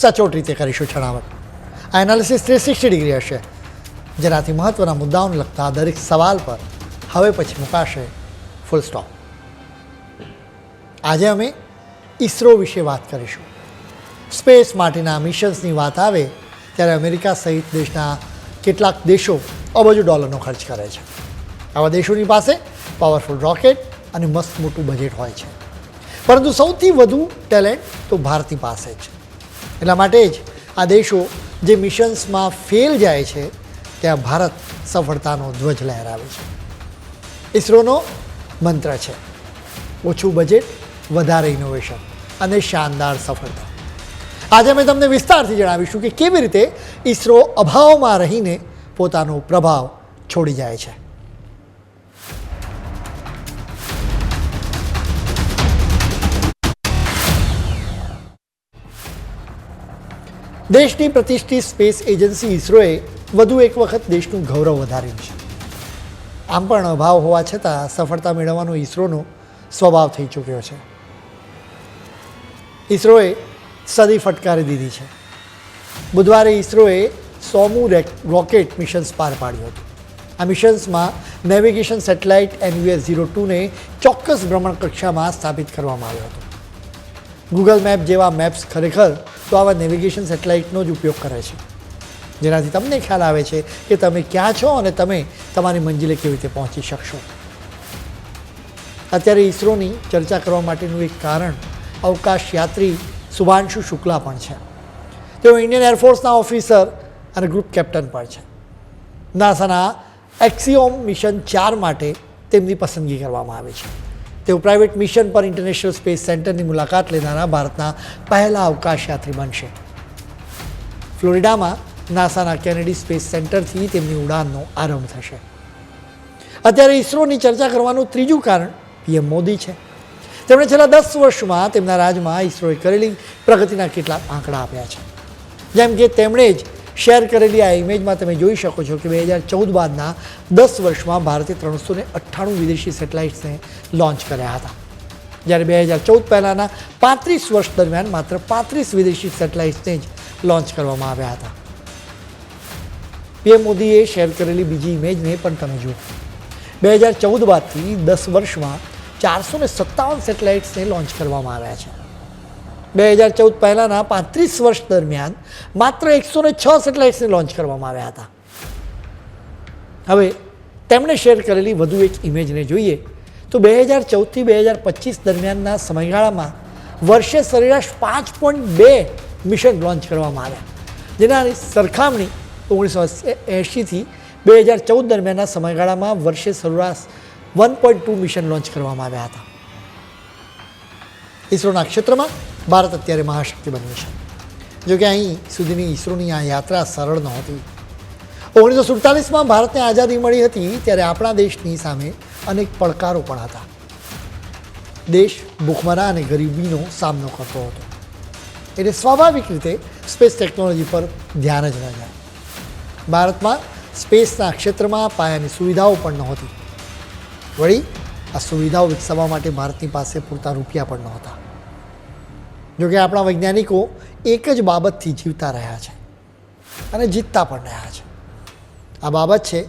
સચોટ રીતે કરીશું છણાવટ. આ એનાલિસિસ થ્રી સિક્સટી ડિગ્રી હશે. જેનાથી મહત્ત્વના મુદ્દાઓને લગતા દરેક સવાલ પર હવે પછી મુકાશે ફૂલ સ્ટોપ આજે અમે ઈસરો વિશે વાત કરીશું. સ્પેસ માટેના મિશન્સની વાત આવે ત્યારે અમેરિકા સહિત દેશના કેટલાક દેશો અબજો ડોલરનો ખર્ચ કરે છે. આવા દેશોની પાસે પાવરફુલ રોકેટ અને મસ્ત મોટું બજેટ હોય છે. પરંતુ સૌથી વધુ ટેલેન્ટ તો ભારતની પાસે છે એટલા માટે જ આ દેશો જે મિશન્સમાં ફેલ જાય છે, ત્યાં ભારત સફળતાનો ધ્વજ લહેરાવે છે. ઇસરોનો મંત્ર છે, ઓછું બજેટ વધારે ઇનોવેશન અને શાનદાર સફળતા. આજે અમે તમને વિસ્તારથી જણાવીશું કે કેવી રીતે ઈસરો અભાવમાં રહીને પોતાનો પ્રભાવ છોડી જાય છે. દેશની પ્રતિષ્ઠિત સ્પેસ એજન્સી ઇસરોએ વધુ એક વખત દેશનું ગૌરવ વધાર્યું છે. આમ પણ અભાવ હોવા છતાં સફળતા મેળવવાનો ઇસરોનો સ્વભાવ થઈ ચૂક્યો છે. ઇસરોએ સદી ફટકારી દીધી છે. બુધવારે ઇસરોએ સોમું રેક, રોકેટ મિશન્સ પાર પાડ્યું હતું. આ મિશન્સમાં નેવિગેશન સેટેલાઇટ એનવીએસ ઝીરો ટુને ચોક્કસ ભ્રમણ કક્ષામાં સ્થાપિત કરવામાં આવ્યો હતો. ગૂગલ મેપ જેવા મેપ્સ ખરેખર તો આવા નેવિગેશન સેટેલાઇટનો જ ઉપયોગ કરે છે. જેનાથી તમને ખ્યાલ આવે છે કે તમે ક્યાં છો અને તમે તમારી મંજિલે કેવી રીતે પહોંચી શકશો. અત્યારે ઇસરોની ચર્ચા કરવા માટેનું એક કારણ અવકાશ યાત્રી શુભાંશુ શુક્લા પણ છે. તેઓ ઇન્ડિયન એરફોર્સના ઓફિસર અને ગ્રુપ કેપ્ટન પણ છે. નાસાના એક્સિઓમ મિશન ચાર માટે તેમની પસંદગી કરવામાં આવી છે. તેઓ પ્રાઇવેટ મિશન પર ઇન્ટરનેશનલ સ્પેસ સેન્ટરની મુલાકાત લેનારા ભારતના પહેલા અવકાશયાત્રી બનશે. ફ્લોરિડામાં નાસાના કેનેડી સ્પેસ સેન્ટરથી તેમની ઉડાનનો આરંભ થશે. અત્યારે ઇસરોની ચર્ચા કરવાનું ત્રીજું કારણ પીએમ મોદી છે. તેમણે છેલ્લા દસ વર્ષમાં તેમના રાજમાં ઇસરોએ કરેલી પ્રગતિના કેટલાક આંકડા આપ્યા છે. જેમ કે તેમણે જ શેર કરેલી આ ઇમેજમાં તમે જોઈ શકો છો કે બે હજાર ચૌદ બાદના દસ વર્ષમાં ભારતે ત્રણસો ને અઠ્ઠાણું વિદેશી સેટેલાઇટ્સને લોન્ચ કર્યા હતા. જ્યારે બે હજાર ચૌદ પહેલાંના પાંત્રીસ વર્ષ દરમિયાન માત્ર પાંત્રીસ વિદેશી સેટેલાઇટ્સને જ લોન્ચ કરવામાં આવ્યા હતા. પીએમ મોદીએ શેર કરેલી બીજી ઇમેજને પણ તમે જુઓ. બે હજાર ચૌદ બાદથી દસ વર્ષમાં ચારસો ને સત્તાવન સેટેલાઇટ્સને લોન્ચ કરવામાં આવ્યા છે. બે હજાર ચૌદ પહેલાંના પાંત્રીસ વર્ષ દરમિયાન માત્ર એકસો ને છ સેટેલાઇટ્સને લોન્ચ કરવામાં આવ્યા હતા. હવે તેમણે શેર કરેલી વધુ એક ઇમેજને જોઈએ તો બે હજાર ચૌદથી બે હજાર પચીસ દરમિયાનના સમયગાળામાં વર્ષે સરેરાશ પાંચ પોઈન્ટ બે મિશન લોન્ચ કરવામાં આવ્યા. જેનાની સરખામણી ઓગણીસો એંશીથી બે હજાર ચૌદ દરમિયાનના સમયગાળામાં વર્ષે સરેરાશ one point two mission launch કરવામાં આવ્યા હતા. ઇસરોના ક્ષેત્રમાં ભારત અત્યારે મહાશક્તિ બન્યું છે જોકે અહીં સુધીની ઈસરોની આ યાત્રા સરળ નહોતી. ઓગણીસો સુડતાલીસમાં ભારતને આઝાદી મળી હતી ત્યારે આપણા દેશની સામે અનેક પડકારો પણ હતા. દેશ ભૂખમરા અને ગરીબીનો સામનો કરતો હતો. એટલે સ્વાભાવિક રીતે સ્પેસ ટેકનોલોજી પર ધ્યાન જ ન જાય. ભારતમાં સ્પેસના ક્ષેત્રમાં પાયાની સુવિધાઓ પણ નહોતી. વળી, આ સુવિધાઓ વિકસાવવા માટે ભારતની પાસે પૂરતા રૂપિયા પણ નહોતા. જોકે આપણા વૈજ્ઞાનિકો એક જ બાબતથી જીવતા રહ્યા છે અને જીતતા પણ રહ્યા છે. આ બાબત છે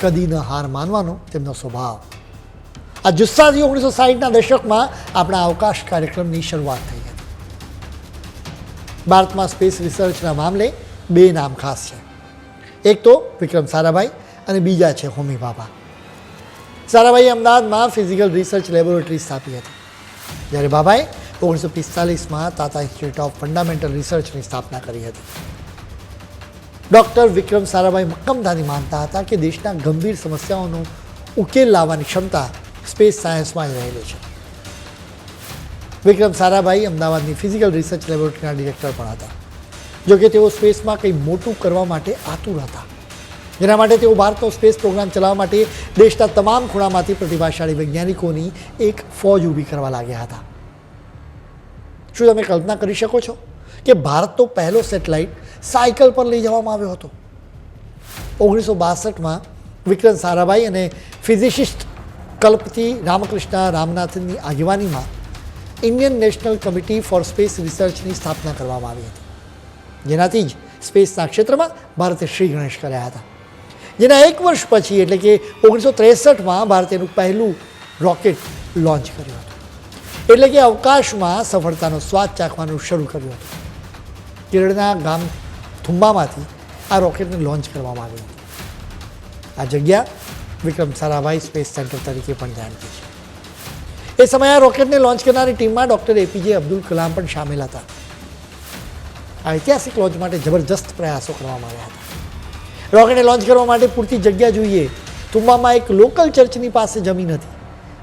કદી ન હાર માનવાનો તેમનો સ્વભાવ. આ જુસ્સાથી ઓગણીસો સાહીઠના દશકમાં આપણા અવકાશ કાર્યક્રમની શરૂઆત થઈ હતી. ભારતમાં સ્પેસ રિસર્ચના મામલે બે નામ ખાસ છે. એક તો વિક્રમ સારાભાઈ અને બીજા છે હોમી બાબા. સારાભાઈએ અમદાવાદમાં ફિઝિકલ રિસર્ચ લેબોરેટરી સ્થાપી હતી. જ્યારે બાબાએ ઓગણીસો પિસ્તાલીસમાં તાતા ઇન્સ્ટિટ્યૂટ ઓફ ફંડામેન્ટલ રિસર્ચની સ્થાપના કરી હતી. ડૉક્ટર વિક્રમ સારાભાઈ મક્કમદાની માનતા હતા કે દેશના ગંભીર સમસ્યાઓનો ઉકેલ લાવવાની ક્ષમતા સ્પેસ સાયન્સમાં જ રહેલી છે. વિક્રમ સારાભાઈ અમદાવાદની ફિઝિકલ રિસર્ચ લેબોરેટરીના ડિરેક્ટર પણ હતા. જો કે તેઓ સ્પેસમાં કંઈ મોટું કરવા માટે આતુર હતા. જેના માટે તેઓ ભારતનો સ્પેસ પ્રોગ્રામ ચલાવવા માટે દેશના તમામ ખૂણામાંથી પ્રતિભાશાળી વૈજ્ઞાનિકોની એક ફોજ ઊભી કરવા લાગ્યા હતા. શું તમે કલ્પના કરી શકો છો કે ભારતનો પહેલો સેટેલાઇટ સાયકલ પર લઈ જવામાં આવ્યો હતો? ઓગણીસો બાસઠમાં વિક્રમ સારાભાઈ અને ફિઝિસિસ્ટ કલ્પથી રામકૃષ્ણ રામનાથનની આગેવાનીમાં Indian national committee for space રિસર્ચની સ્થાપના કરવામાં આવી હતી. જેનાથી જ સ્પેસના ક્ષેત્રમાં ભારતે શ્રી ગણેશ કર્યા હતા. જેના એક વર્ષ પછી એટલે કે ઓગણીસો ત્રેસઠમાં ભારતે એનું પહેલું રોકેટ લોન્ચ કર્યું હતું. એટલે કે અવકાશમાં સફળતાનો સ્વાદ ચાખવાનું શરૂ કર્યું હતું. કેરળના ગામ થુંબામાંથી આ રોકેટને લોન્ચ કરવામાં આવ્યું હતું. આ જગ્યા વિક્રમ સારાભાઈ સ્પેસ સેન્ટર તરીકે પણ જાણીતી છે. એ સમયે આ રોકેટને લોન્ચ કરનારી ટીમમાં ડૉક્ટર એપીજે અબ્દુલ કલામ પણ સામેલ હતા. આ ઐતિહાસિક લોન્ચ માટે જબરજસ્ત પ્રયાસો કરવામાં આવ્યા હતા. રોકેટને લોન્ચ કરવા માટે પૂરતી જગ્યા જોઈએ. તુંબામાં એક લોકલ ચર્ચની પાસે જમીન હતી.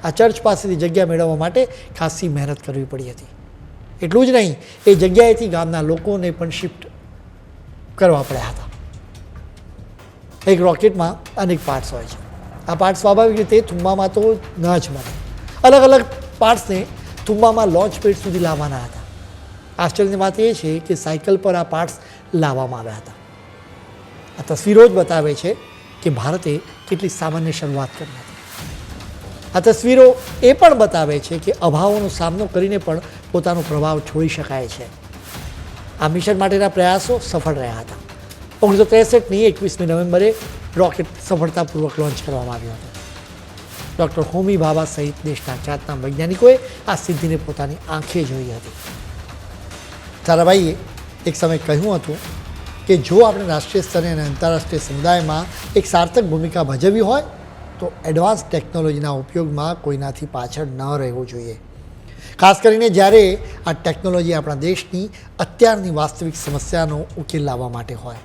આ ચર્ચ પાસેથી જગ્યા મેળવવા માટે ખાસી મહેનત કરવી પડી હતી. એટલું જ નહીં, એ જગ્યાએથી ગામના લોકોને પણ શિફ્ટ કરવા પડ્યા હતા. એક રોકેટમાં અનેક પાર્ટ્સ હોય છે. આ પાર્ટ સ્વાભાવિક રીતે થુમ્મામાં તો ન જ મળે. અલગ અલગ પાર્ટ્સને થુમ્મામાં લોન્ચ પેડ સુધી લાવવાના હતા. આશ્ચર્યની વાત એ છે કે સાયકલ પર આ પાર્ટ્સ લાવવામાં આવ્યા હતા. આ તસવીરો જ બતાવે છે કે ભારતે કેટલી સામાન્ય શરૂઆત કરી હતી. આ તસવીરો એ પણ બતાવે છે કે અભાવોનો સામનો કરીને પણ પોતાનો પ્રભાવ છોડી શકાય છે. આ મિશન માટેના પ્રયાસો સફળ રહ્યા હતા. ઓગણીસો ત્રેસઠની એકવીસમી નવેમ્બરે રોકેટ સફળતાપૂર્વક લોન્ચ કરવામાં આવ્યો હતો. ડૉક્ટર હોમી ભાભા સહિત દેશના ખ્યાતનામ વૈજ્ઞાનિકોએ આ સિદ્ધિને પોતાની આંખે જોઈ હતી. તારાબાઈએ એક સમય કહ્યું હતું કે જો આપણે રાષ્ટ્રીય સ્તરે અને આંતરરાષ્ટ્રીય સમુદાયમાં એક સાર્થક ભૂમિકા ભજવી હોય તો એડવાન્સ ટેકનોલોજીના ઉપયોગમાં કોઈનાથી પાછળ ન રહેવું જોઈએ. ખાસ કરીને જ્યારે આ ટેકનોલોજી આપણા દેશની અત્યારની વાસ્તવિક સમસ્યાનો ઉકેલ લાવવા માટે હોય.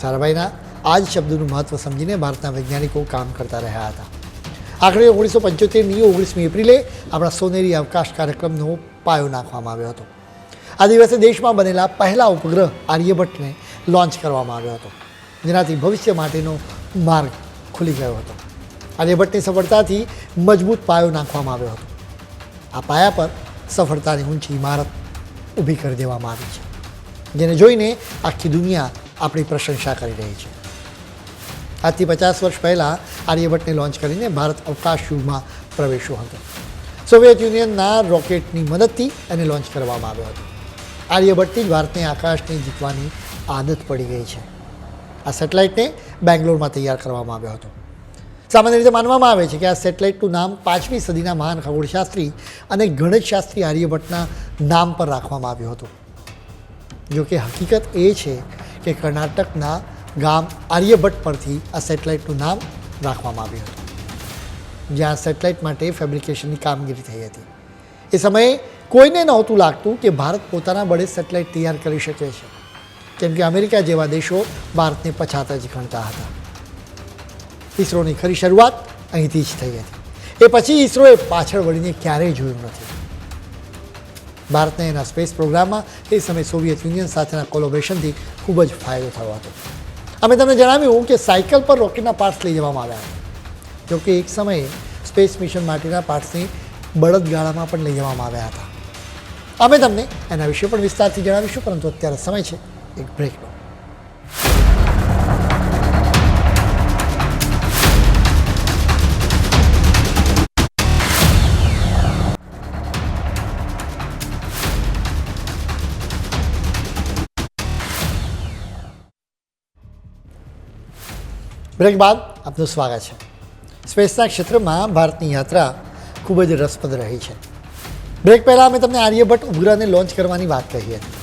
સારાભાઈના આ જ શબ્દનું મહત્ત્વ સમજીને ભારતના વૈજ્ઞાનિકો કામ કરતા રહ્યા હતા. આખરે ઓગણીસો પંચોતેરની ઓગણીસમી એપ્રિલે આપણા સોનેરી અવકાશ કાર્યક્રમનો પાયો નાખવામાં આવ્યો હતો. આ દિવસે દેશમાં બનેલા પહેલા ઉપગ્રહ આર્યભટ્ટને લોન્ચ કરવામાં આવ્યો હતો. જેનાથી ભવિષ્ય માટેનો માર્ગ ખુલી ગયો હતો. આર્યભટ્ટની સફળતાથી મજબૂત પાયો નાખવામાં આવ્યો હતો. આ પાયા પર સફળતાની ઊંચી ઇમારત ઊભી કરી દેવામાં આવી છે, જેને જોઈને આખી દુનિયા આપણી પ્રશંસા કરી રહી છે. આજથી પચાસ વર્ષ પહેલાં આર્યભટ્ટને લોન્ચ કરીને ભારત અવકાશ યુગમાં પ્રવેશ્યો હતો. સોવિયત યુનિયનના રોકેટની મદદથી એને લોન્ચ કરવામાં આવ્યો હતો. આર્યભટ્ટથી જ ભારતને આકાશને જીતવાની આદત પડી ગઈ છે. આ સેટેલાઇટને બેંગ્લોરમાં તૈયાર કરવામાં આવ્યો હતો. સામાન્ય રીતે માનવામાં આવે છે કે આ સેટેલાઇટનું નામ પાંચમી સદીના મહાન ખગોળશાસ્ત્રી અને ગણિતશાસ્ત્રી આર્યભટ્ટના નામ પર રાખવામાં આવ્યું હતું. જો કે હકીકત એ છે કે કર્ણાટકના ગામ આર્યભટ્ટ પરથી આ સેટેલાઇટનું નામ રાખવામાં આવ્યું હતું. જ્યાં સેટેલાઇટ માટે ફેબ્રિકેશનની કામગીરી થઈ હતી. એ સમયે કોઈને નહોતું લાગતું કે ભારત પોતાના બળે સેટેલાઇટ તૈયાર કરી શકે છે. કેમ કે અમેરિકા જેવા દેશો ભારતને પછાત જ ગણતા હતા. ઈસરોની ખરી શરૂઆત અહીંથી જ થઈ હતી. એ પછી ઈસરોએ પાછળ વળીને ક્યારેય જોયું નથી. ભારતને એના સ્પેસ પ્રોગ્રામમાં એ સમયે સોવિયત યુનિયન સાથેના કોલોબરેશનથી ખૂબ જ ફાયદો થયો હતો. અમે તમને જણાવ્યું કે સાયકલ પર રોકેટના પાર્ટ્સ લઈ જવામાં આવ્યા હતા. જોકે એક સમયે સ્પેસ મિશન માટેના પાર્ટ્સને બળદગાળામાં પણ લઈ જવામાં આવ્યા હતા. અમે તમને એના વિશે પણ વિસ્તારથી જણાવીશું, પરંતુ અત્યારે સમય છે. એક બ્રેકનો બ્રેક બાદ આપનું સ્વાગત છે. સ્પેસના ક્ષેત્રમાં ભારતની યાત્રા ખૂબ જ રસપ્રદ રહી છે. બ્રેક પહેલાં અમે તમને આર્યભટ્ટ ઉપગ્રહને લોન્ચ કરવાની વાત કહી હતી.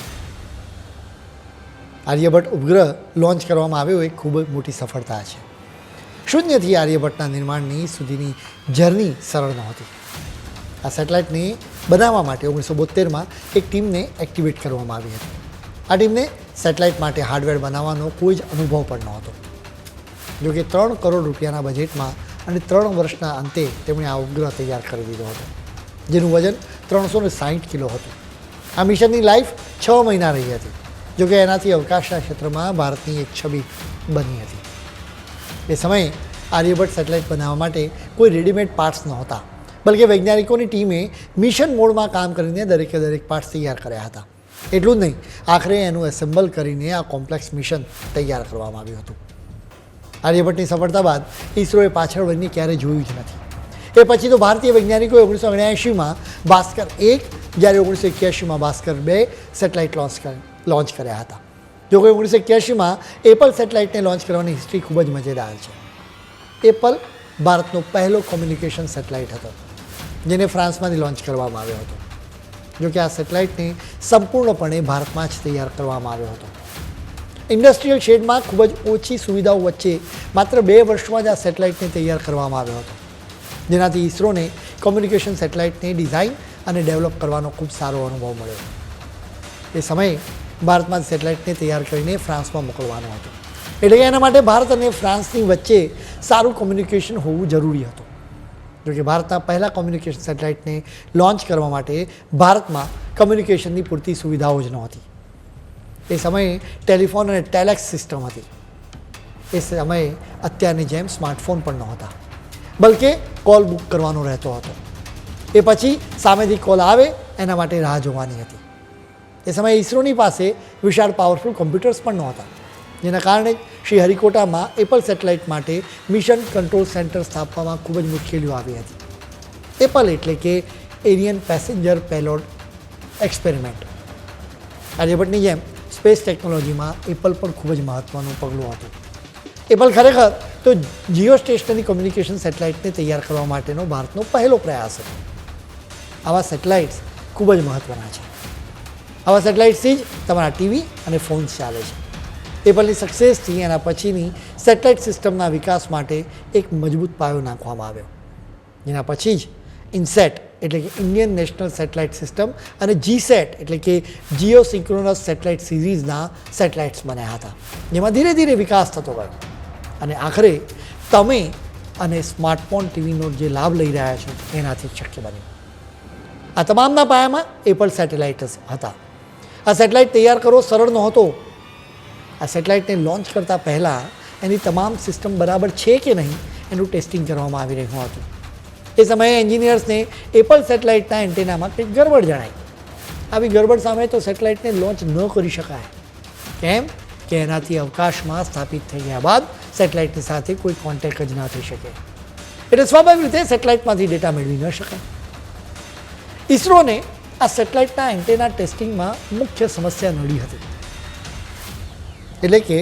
આર્યભટ્ટ ઉપગ્રહ લોન્ચ કરવામાં આવ્યો એ ખૂબ જ મોટી સફળતા છે. શૂન્યથી આર્યભટ્ટના નિર્માણની સુધીની જર્ની સરળ નહોતી. આ સેટેલાઇટને બનાવવા માટે ઓગણીસો બોતેરમાં એક ટીમને એક્ટિવેટ કરવામાં આવી હતી. આ ટીમને સેટેલાઇટ માટે હાર્ડવેર બનાવવાનો કોઈ જ અનુભવ પણ નહોતો. જો કે ત્રણ કરોડ રૂપિયાના બજેટમાં અને ત્રણ વર્ષના અંતે તેમણે આ ઉપગ્રહ તૈયાર કરી દીધો હતો, જેનું વજન ત્રણસો ને સાહીઠ કિલો હતું. આ મિશનની લાઈફ છ મહિના રહી હતી. જોકે એનાથી અવકાશના ક્ષેત્રમાં ભારતની એક છબી બની હતી. એ સમયે આર્યભટ્ટ સેટેલાઇટ બનાવવા માટે કોઈ રેડીમેડ પાર્ટ્સ નહોતા, બલકે વૈજ્ઞાનિકોની ટીમે મિશન મોડમાં કામ કરીને દરેકે દરેક પાર્ટ્સ તૈયાર કર્યા હતા. એટલું જ નહીં, આખરે એનું એસેમ્બલ કરીને આ કોમ્પ્લેક્સ મિશન તૈયાર કરવામાં આવ્યું હતું. આર્યભટ્ટની સફળતા બાદ ઈસરોએ પાછળ વળીને ક્યારેય જોયું જ નથી. એ પછી તો ભારતીય વૈજ્ઞાનિકોએ ઓગણીસો ઓગણ્યાએંશીમાં ભાસ્કર એક, જ્યારે ઓગણીસો એક્યાસીમાં ભાસ્કર બે સેટેલાઇટ લોન્ચ કર લોન્ચ કર્યા હતા. જો કે ઓગણીસો એક્યાસીમાં એપલ સેટેલાઇટને લોન્ચ કરવાની હિસ્ટ્રી ખૂબ જ મજેદાર છે. એપલ ભારતનો પહેલો કોમ્યુનિકેશન સેટેલાઇટ હતો, જેને ફ્રાન્સમાંથી લોન્ચ કરવામાં આવ્યો હતો. જો કે આ સેટેલાઇટને સંપૂર્ણપણે ભારતમાં જ તૈયાર કરવામાં આવ્યો હતો. ઇન્ડસ્ટ્રીયલ શેડમાં ખૂબ જ ઓછી સુવિધાઓ વચ્ચે માત્ર બે વર્ષમાં જ આ સેટેલાઇટને તૈયાર કરવામાં આવ્યો હતો. જેનાથી ઇસરોને કોમ્યુનિકેશન સેટેલાઇટને ડિઝાઇન અને ડેવલપ કરવાનો ખૂબ સારો અનુભવ મળ્યો. એ સમયે ભારતમાં સેટેલાઇટને તૈયાર કરીને ફ્રાન્સમાં મોકલવાનો હતો. એટલે એના માટે ભારત અને ફ્રાન્સની વચ્ચે સારું કોમ્યુનિકેશન હોવું જરૂરી હતું. જોકે ભારતના પહેલા કોમ્યુનિકેશન સેટેલાઇટને લોન્ચ કરવા માટે ભારતમાં કમ્યુનિકેશનની પૂરતી સુવિધાઓ જ નહોતી. એ સમયે ટેલિફોન અને ટેલેક્સ સિસ્ટમ હતી. એ સમયે અત્યારની જેમ સ્માર્ટફોન પણ નહોતા. બલકે કોલ બુક કરવાનો રહેતો હતો. એ પછી સામેથી કોલ આવે, એના માટે રાહ જોવાની હતી. એ સમયે ઇસરોની પાસે વિશાળ પાવરફુલ કોમ્પ્યુટર્સ પણ નહોતા. જેના કારણે શ્રી હરિકોટામાં એપલ સેટેલાઇટ માટે મિશન કંટ્રોલ સેન્ટર સ્થાપવામાં ખૂબ જ મુશ્કેલીઓ આવી હતી. એપલ એટલે કે એરિયન પેસેન્જર પેલોડ એક્સપેરિમેન્ટ આર્યભટ્ટની જેમ સ્પેસ ટેકનોલોજીમાં એપલ પણ ખૂબ જ મહત્ત્વનું પગલું હતું. એપલ ખરેખર તો જીઓ સ્ટેશનરી કોમ્યુનિકેશન સેટેલાઇટને તૈયાર કરવા માટેનો ભારતનો પહેલો પ્રયાસ હતો. આવા સેટેલાઇટ્સ ખૂબ જ મહત્ત્વના છે. આવા સેટેલાઇટ્સથી જ તમારા ટીવી અને ફોન્સ ચાલે છે. એપલની સક્સેસથી એના પછીની સેટેલાઇટ સિસ્ટમના વિકાસ માટે એક મજબૂત પાયો નાખવામાં આવ્યો. જેના પછી જ ઇનસેટ એટલે કે ઇન્ડિયન નેશનલ સેટેલાઇટ સિસ્ટમ અને જીસેટ એટલે કે જીઓ સિંક્રોનસ સેટેલાઇટ સિરીઝના સેટેલાઇટ્સ બન્યા હતા. જેમાં ધીરે ધીરે વિકાસ થતો ગયો. અને આખરે તમે અને સ્માર્ટફોન ટીવીનો જે લાભ લઈ રહ્યા છો એનાથી શક્ય બન્યું. આ તમામના પાયામાં એપલ સેટેલાઇટ જ હતા. આ સેટેલાઇટ તૈયાર કરવો સરળ નહોતો. આ સેટેલાઇટને લોન્ચ કરતાં પહેલાં એની તમામ સિસ્ટમ બરાબર છે કે નહીં એનું ટેસ્ટિંગ કરવામાં આવી રહ્યું હતું. એ સમયે એન્જિનિયર્સને એપલ સેટેલાઇટના એન્ટેનામાં કંઈક ગરબડ જણાઈ આવી ગરબડ સામે તો સેટેલાઇટને લોન્ચ ન કરી શકાય. કેમ? કે એનાથી અવકાશમાં સ્થાપિત થઈ ગયા બાદ સેટેલાઇટની સાથે કોઈ કોન્ટેક જ ના થઈ શકે. એટલે સ્વાભાવિક રીતે સેટેલાઇટમાંથી ડેટા મેળવી ન શકાય. ઇસરોને આ સેટેલાઇટના એન્ટેના ટેસ્ટિંગમાં મુખ્ય સમસ્યા નડી હતી. એટલે કે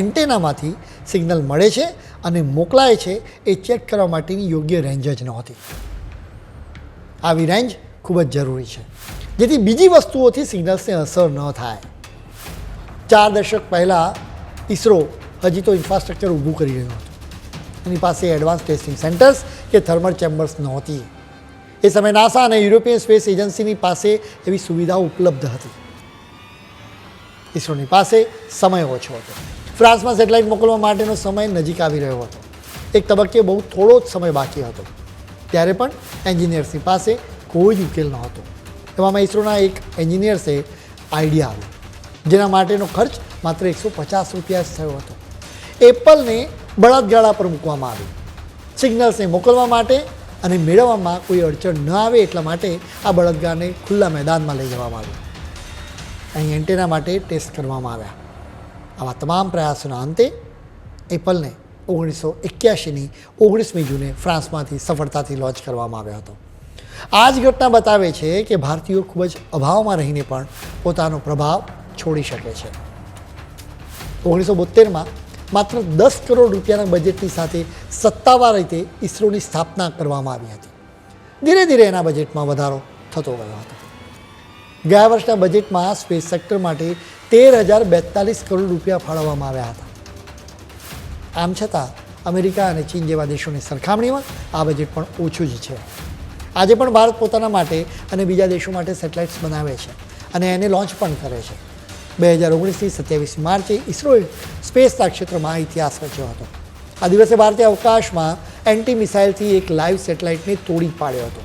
એન્ટેનામાંથી સિગ્નલ મળે છે અને મોકલાય છે એ ચેક કરવા માટેની યોગ્ય રેન્જ જ નહોતી. આવી રેન્જ ખૂબ જ જરૂરી છે, જેથી બીજી વસ્તુઓથી સિગ્નલ્સને અસર ન થાય. ચાર દશક પહેલાં ઇસરો હજી તો ઇન્ફ્રાસ્ટ્રક્ચર ઊભું કરી રહ્યું હતું. એની પાસે એડવાન્સ ટેસ્ટિંગ સેન્ટર્સ કે થર્મલ ચેમ્બર્સ નહોતી. એ સમયે નાસા અને યુરોપિયન સ્પેસ એજન્સીની પાસે એવી સુવિધાઓ ઉપલબ્ધ હતી. ઇસરોની પાસે સમય ઓછો હતો. ફ્રાન્સમાં સેટેલાઇટ મોકલવા માટેનો સમય નજીક આવી રહ્યો હતો. એક તબક્કે બહુ થોડો જ સમય બાકી હતો. ત્યારે પણ એન્જિનિયર્સની પાસે કોઈ જ ઉકેલ નહોતો. એવામાં ઇસરોના એક એન્જિનિયર્સે આઈડિયા આવ્યો જેના માટેનો ખર્ચ માત્ર એકસો પચાસ રૂપિયા જ થયો હતો. એપલને બળદગાળા પર મૂકવામાં આવ્યું. સિગ્નલ્સને મોકલવા માટે અને મેળવવામાં કોઈ અડચણ ન આવે એટલા માટે આ બળદગાને ખુલ્લા મેદાનમાં લઈ જવામાં આવ્યું. અહીં એન્ટેના માટે ટેસ્ટ કરવામાં આવ્યા. આવા તમામ પ્રયાસોના અંતે એપલને ઓગણીસો એક્યાસીની ઓગણીસમી જૂને ફ્રાન્સમાંથી સફળતાથી લોન્ચ કરવામાં આવ્યો હતો. આ જ ઘટના બતાવે છે કે ભારતીયો ખૂબ જ અભાવમાં રહીને પણ પોતાનો પ્રભાવ છોડી શકે છે. ઓગણીસો બોતેરમાં માત્ર દસ કરોડ રૂપિયાના બજેટની સાથે સત્તાવાર રીતે ઇસરોની સ્થાપના કરવામાં આવી હતી. ધીરે ધીરે એના બજેટમાં વધારો થતો ગયો હતો. ગયા વર્ષના બજેટમાં સ્પેસ સેક્ટર માટે તેર હજાર બેતાલીસ કરોડ રૂપિયા ફાળવવામાં આવ્યા હતા. આમ છતાં, અમેરિકા અને ચીન જેવા દેશોની સરખામણીમાં આ બજેટ પણ ઓછું જ છે. આજે પણ ભારત પોતાના માટે અને બીજા દેશો માટે સેટેલાઇટ્સ બનાવે છે અને એને લોન્ચ પણ કરે છે. બે હજાર ઓગણીસથી સત્યાવીસ માર્ચે ઇસરોએ સ્પેસના ક્ષેત્રમાં ઇતિહાસ રચ્યો હતો. આ દિવસે ભારતે અવકાશમાં એન્ટી મિસાઇલથી એક લાઈવ સેટેલાઇટને તોડી પાડ્યો હતો.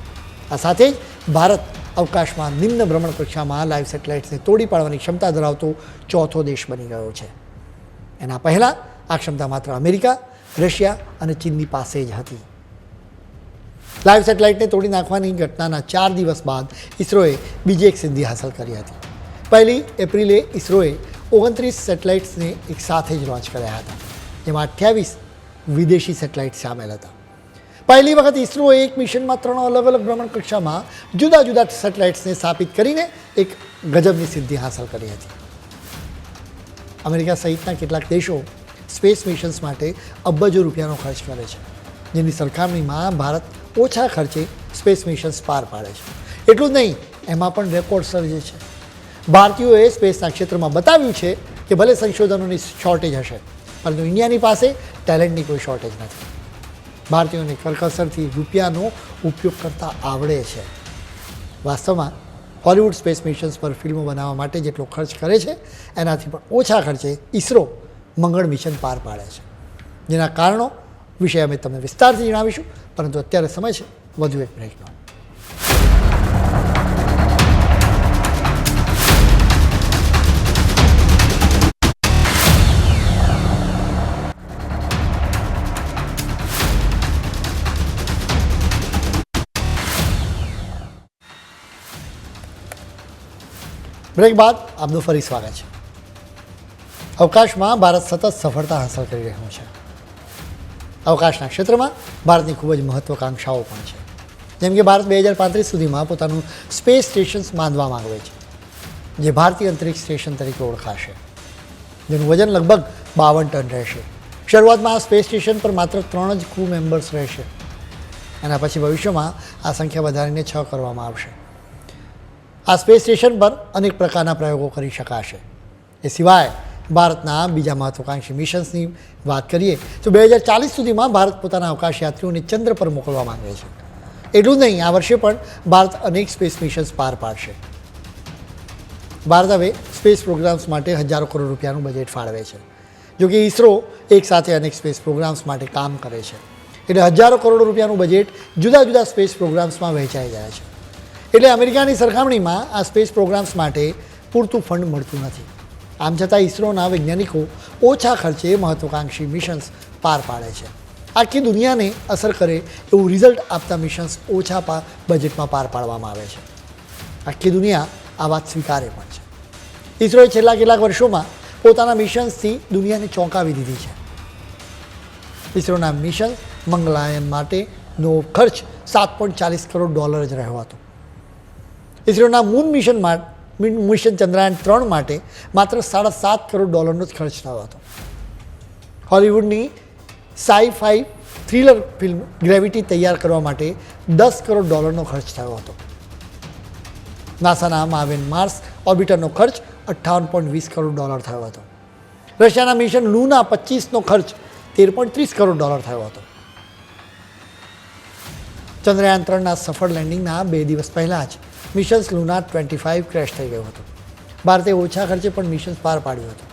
આ સાથે જ ભારત અવકાશમાં નિમ્ન ભ્રમણ કક્ષામાં લાઈવ સેટેલાઇટ્સને તોડી પાડવાની ક્ષમતા ધરાવતો ચોથો દેશ બની ગયો છે. એના પહેલાં આ ક્ષમતા માત્ર અમેરિકા, રશિયા અને ચીનની પાસે જ હતી. લાઈવ સેટેલાઇટને તોડી નાખવાની ઘટનાના ચાર દિવસ બાદ ઇસરોએ બીજી એક સિદ્ધિ હાંસલ કરી હતી. પહેલી એપ્રિલે ઇસરોએ ઓગણત્રીસ સેટેલાઇટ્સને એક સાથે જ લોન્ચ કર્યા હતા, જેમાં અઠ્યાવીસ વિદેશી સેટેલાઇટ સામેલ હતા. પહેલી વખત ઇસરોએ એક મિશનમાં ત્રણ અલગ અલગ ભ્રમણ કક્ષામાં જુદા જુદા સેટેલાઇટ્સને સ્થાપિત કરીને એક ગજબની સિદ્ધિ હાંસલ કરી હતી. અમેરિકા સહિતના કેટલાક દેશો સ્પેસ મિશન્સ માટે અબજો રૂપિયાનો ખર્ચ કરે છે, જેની સરખામણીમાં ભારત ઓછા ખર્ચે સ્પેસ મિશન્સ પાર પાડે છે. એટલું જ નહીં, એમાં પણ રેકોર્ડ સર્જે છે. ભારતીયોએ સ્પેસના ક્ષેત્રમાં બતાવ્યું છે કે ભલે સંશોધનોની શોર્ટેજ હશે, પરંતુ ઇન્ડિયાની પાસે ટેલેન્ટની કોઈ શોર્ટેજ નથી. ભારતીયોને કરકસરથી રૂપિયાનો ઉપયોગ કરતા આવડે છે. વાસ્તવમાં હોલિવૂડ સ્પેસ મિશન્સ પર ફિલ્મો બનાવવા માટે જેટલો ખર્ચ કરે છે, એનાથી પણ ઓછા ખર્ચે ઇસરો મંગળ મિશન પાર પાડે છે. જેના કારણો વિશે અમે તમને વિસ્તારથી જણાવીશું, પરંતુ અત્યારે સમય છે, વધુ એક બ્રેકનો બ્રેક બાદ આપનું ફરી સ્વાગત છે. અવકાશમાં ભારત સતત સફળતા હાંસલ કરી રહ્યું છે. અવકાશના ક્ષેત્રમાં ભારતની ખૂબ જ મહત્વાકાંક્ષાઓ પણ છે. જેમ કે ભારત બે હજાર પાંત્રીસ સુધીમાં પોતાનું સ્પેસ સ્ટેશન્સ બાંધવા માંગે છે, જે ભારતીય અંતરિક્ષ સ્ટેશન તરીકે ઓળખાશે. જેનું વજન લગભગ બાવન ટન રહેશે. શરૂઆતમાં આ સ્પેસ સ્ટેશન પર માત્ર ત્રણ જ ક્રૂ મેમ્બર્સ રહેશે. એના પછી ભવિષ્યમાં આ સંખ્યા વધારીને છ કરવામાં આવશે. આ સ્પેસ સ્ટેશન પર અનેક પ્રકારના પ્રયોગો કરી શકાશે. એ સિવાય ભારતના બીજા મહત્વાકાંક્ષી મિશન્સની વાત કરીએ, તો બે હજાર ચાલીસ સુધીમાં ભારત પોતાના અવકાશ યાત્રીઓને ચંદ્ર પર મોકલવા માંગે છે. એટલું નહીં, આ વર્ષે પણ ભારત અનેક સ્પેસ મિશન્સ પાર પાડશે. ભારત હવે સ્પેસ પ્રોગ્રામ્સ માટે હજારો કરોડ રૂપિયાનું બજેટ ફાળવે છે. જોકે ઇસરો એક સાથે અનેક સ્પેસ પ્રોગ્રામ્સ માટે કામ કરે છે. એટલે હજારો કરોડ રૂપિયાનું બજેટ જુદા જુદા સ્પેસ પ્રોગ્રામ્સમાં વહેંચાઈ જાય છે. એટલે અમેરિકાની સરખામણીમાં આ સ્પેસ પ્રોગ્રામ્સ માટે પૂરતું ફંડ મળતું નથી. આમ છતાં ઇસરોના વૈજ્ઞાનિકો ઓછા ખર્ચે મહત્વાકાંક્ષી મિશન્સ પાર પાડે છે. આખી દુનિયાને અસર કરે એવું રિઝલ્ટ આપતા મિશન્સ ઓછા બજેટમાં પાર પાડવામાં આવે છે. આખી દુનિયા આ વાત સ્વીકારે પણ છે. ઇસરોએ છેલ્લા કેટલાક વર્ષોમાં પોતાના મિશન્સથી દુનિયાને ચોંકાવી દીધી છે. ઇસરોના મિશન મંગલાયન માટેનો ખર્ચ સાત પોઈન્ટ ચાલીસ કરોડ ડોલર જ રહ્યો હતો. ઇસરોના મૂન મિશન મિશન ચંદ્રયાન ત્રણ માટે માત્ર સાડા સાત કરોડ ડોલરનો જ ખર્ચ થયો હતો. હોલિવૂડની sci fi thriller film Gravity તૈયાર કરવા માટે દસ કરોડ ડોલરનો ખર્ચ થયો હતો. નાસાના માવેન માર્સ ઓર્બિટરનો ખર્ચ અઠ્ઠાવન પોઈન્ટ વીસ કરોડ ડોલર થયો હતો. રશિયાના મિશન લૂના પચીસનો ખર્ચ તેર પોઈન્ટ ત્રીસ કરોડ ડોલર થયો હતો. ચંદ્રયાન ત્રણના સફળ લેન્ડિંગના બે દિવસ પહેલાં જ missions Luna twenty five crash થઈ ગયું હતું. ભારતે ઓછા ખર્ચે પણ મિશન્સ પાર પાડ્યું હતું.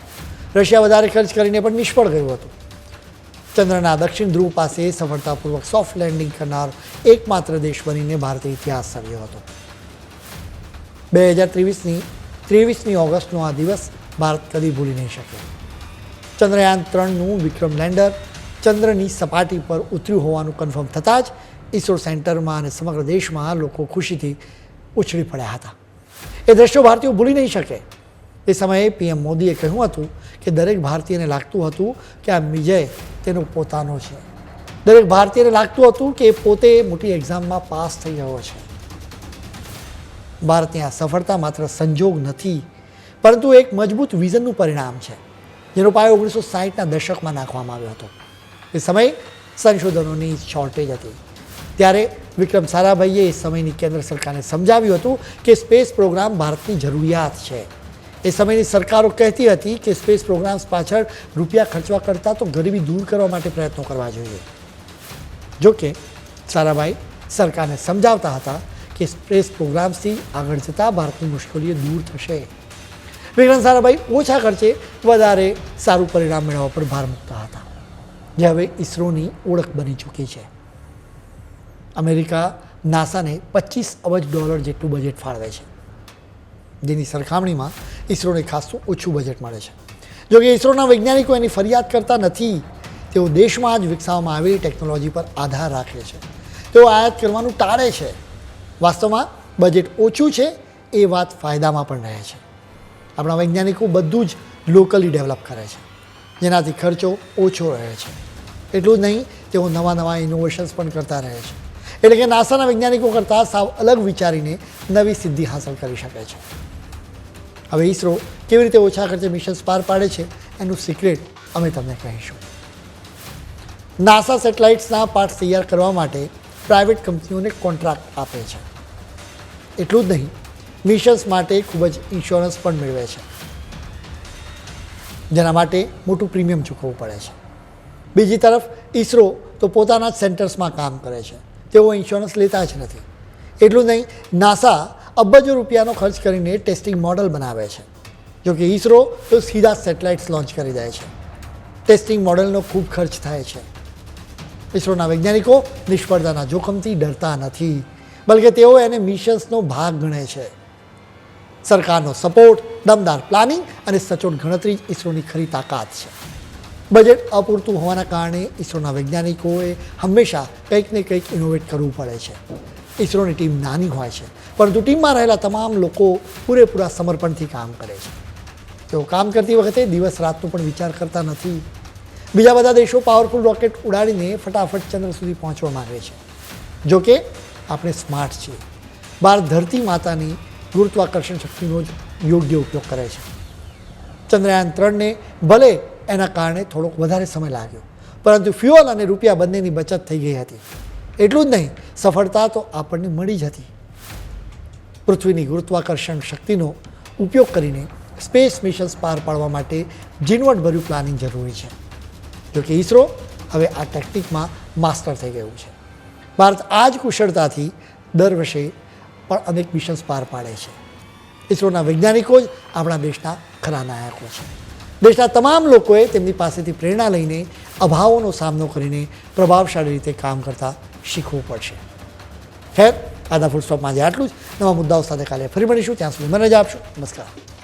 રશિયા વધારે ખર્ચ કરીને પણ નિષ્ફળ ગયું હતું. ચંદ્રના દક્ષિણ ધ્રુવ પાસે સફળતાપૂર્વક સોફ્ટ લેન્ડિંગ કરનાર એકમાત્ર દેશ બનીને ભારતે ઇતિહાસ સર્જ્યો હતો. બે હજાર ત્રેવીસની, ત્રેવીસમી ઓગસ્ટનો આ દિવસ ભારત કદી ભૂલી નહીં શકે. ચંદ્રયાન ત્રણનું વિક્રમ લેન્ડર ચંદ્રની સપાટી પર ઉતર્યું હોવાનું કન્ફર્મ થતાં જ ઇસરો સેન્ટરમાં અને સમગ્ર દેશમાં લોકો ખુશીથી ઉછળી પડ્યા હતા. એ દ્રશ્યો ભારતીયો ભૂલી નહીં શકે. એ સમયે પીએમ મોદીએ કહ્યું હતું કે દરેક ભારતીયને લાગતું હતું કે આ વિજય તેનો પોતાનો છે. દરેક ભારતીયને લાગતું હતું કે એ પોતે મોટી એક્ઝામમાં પાસ થઈ ગયો છે. ભારતની આ સફળતા માત્ર સંજોગ નથી, પરંતુ એક મજબૂત વિઝનનું પરિણામ છે, જેનો પાયો ઓગણીસો સાહીઠના દશકમાં નાખવામાં આવ્યો હતો. એ સમયે સંશોધનોની શોર્ટેજ હતી. ત્યારે વિક્રમ સારાભાઈએ એ સમયની કેન્દ્ર સરકારને સમજાવ્યું હતું કે સ્પેસ પ્રોગ્રામ ભારતની જરૂરિયાત છે. એ સમયની સરકારો કહેતી હતી કે સ્પેસ પ્રોગ્રામ્સ પાછળ રૂપિયા ખર્ચવા કરતાં તો ગરીબી દૂર કરવા માટે પ્રયત્નો કરવા જોઈએ. જોકે સારાભાઈ સરકારને સમજાવતા હતા કે સ્પેસ પ્રોગ્રામ્સથી આગળ જતાં ભારતની મુશ્કેલીઓ દૂર થશે. વિક્રમ સારાભાઈ ઓછા ખર્ચે વધારે સારું પરિણામ મેળવવા પર ભાર મૂકતા હતા. જે હવે ઇસરોની ઓળખ બની ચૂકી છે. અમેરિકા નાસાને પચીસ અબજ ડોલર જેટલું બજેટ ફાળવે છે. જેની સરખામણીમાં ઇસરોને ખાસું ઓછું બજેટ મળે છે. જો કે ઇસરોના વૈજ્ઞાનિકો એની ફરિયાદ કરતા નથી, તેઓ દેશમાં જ વિકસાવવામાં આવેલી ટેકનોલોજી પર આધાર રાખે છે. તેઓ આયાત કરવાનું ટાળે છે. વાસ્તવમાં બજેટ ઓછું છે, એ વાત ફાયદામાં પણ રહે છે. આપણા વૈજ્ઞાનિકો બધું જ લોકલી ડેવલપ કરે છે. જેનાથી ખર્ચો ઓછો રહે છે. એટલું જ નહીં, તેઓ નવા નવા ઇનોવેશન્સ પણ કરતા રહે છે. એટલે કે નાસાના વૈજ્ઞાનિકો કરતાં સાવ અલગ વિચારીને નવી સિદ્ધિ હાંસલ કરી શકે છે. હવે ઈસરો કેવી રીતે ઓછા ખર્ચે મિશન્સ પાર પાડે છે એનું સિક્રેટ અમે તમને કહીશું. નાસા સેટેલાઇટ્સના પાર્ટ તૈયાર કરવા માટે પ્રાઇવેટ કંપનીઓને કોન્ટ્રાક્ટ આપે છે. એટલું જ નહીં મિશન્સ માટે ખૂબ જ ઇન્સ્યોરન્સ પણ મેળવે છે. જેના માટે મોટું પ્રીમિયમ ચૂકવવું પડે છે. બીજી તરફ, ઈસરો તો પોતાના જ સેન્ટર્સમાં કામ કરે છે. તેઓ ઇન્સ્યોરન્સ લેતા જ નથી. એટલું નહીં નાસા અબજો રૂપિયાનો ખર્ચ કરીને ટેસ્ટિંગ મોડલ બનાવે છે. જો કે ઈસરો તો સીધા સેટેલાઇટ્સ લોન્ચ કરી દે છે. ટેસ્ટિંગ મોડલનો ખૂબ ખર્ચ થાય છે. ઇસરોના વૈજ્ઞાનિકો નિષ્ફળતાના જોખમથી ડરતા નથી, બલકે તેઓ એને મિશન્સનો ભાગ ગણે છે. સરકારનો સપોર્ટ દમદાર પ્લાનિંગ અને સચોટ ગણતરી જ ઇસરોની ખરી તાકાત છે. બજેટ અપૂરતું હોવાના કારણે ઇસરોના વૈજ્ઞાનિકોએ હંમેશા કંઈક ને કંઈક ઇનોવેટ કરવું પડે છે. ઇસરોની ટીમ નાની હોય છે, પરંતુ ટીમમાં રહેલા તમામ લોકો પૂરેપૂરા સમર્પણથી કામ કરે છે. તેઓ કામ કરતી વખતે દિવસ રાતનો પણ વિચાર કરતા નથી. બીજા બધા દેશો પાવરફુલ રોકેટ ઉડાડીને ફટાફટ ચંદ્ર સુધી પહોંચવા માંગે છે. જો કે, આપણે સ્માર્ટ છીએ. બહાર ધરતી માતાની ગુરુત્વાકર્ષણ શક્તિનો જ યોગ્ય ઉપયોગ કરે છે. ચંદ્રયાન ત્રણને ભલે એના કારણે થોડોક વધારે સમય લાગ્યો. પરંતુ ફ્યુઅલ અને રૂપિયા બંનેની બચત થઈ ગઈ હતી. એટલું જ નહીં, સફળતા તો આપણને મળી જ હતી. પૃથ્વીની ગુરુત્વાકર્ષણ શક્તિનો ઉપયોગ કરીને સ્પેસ મિશન્સ પાર પાડવા માટે ઝીણવટભર્યું પ્લાનિંગ જરૂરી છે. જોકે ઈસરો હવે આ ટેકનિકમાં માસ્ટર થઈ ગયું છે. ભારત આ જ કુશળતાથી દર વર્ષે પણ અનેક મિશન્સ પાર પાડે છે. ઈસરોના વૈજ્ઞાનિકો જ આપણા દેશના ખરા નાયકો છે. દેશના તમામ લોકોએ તેમની પાસેથી પ્રેરણા લઈને અભાવોનો સામનો કરીને પ્રભાવશાળી રીતે કામ કરતા શીખવું પડશે. ખેર આજના ફૂડ સ્ટોપમાં આજે આટલું જ. નવા મુદ્દાઓ સાથે કાલે ફરી મળીશું. ત્યાં સુધી મને રજા આપશો. નમસ્કાર.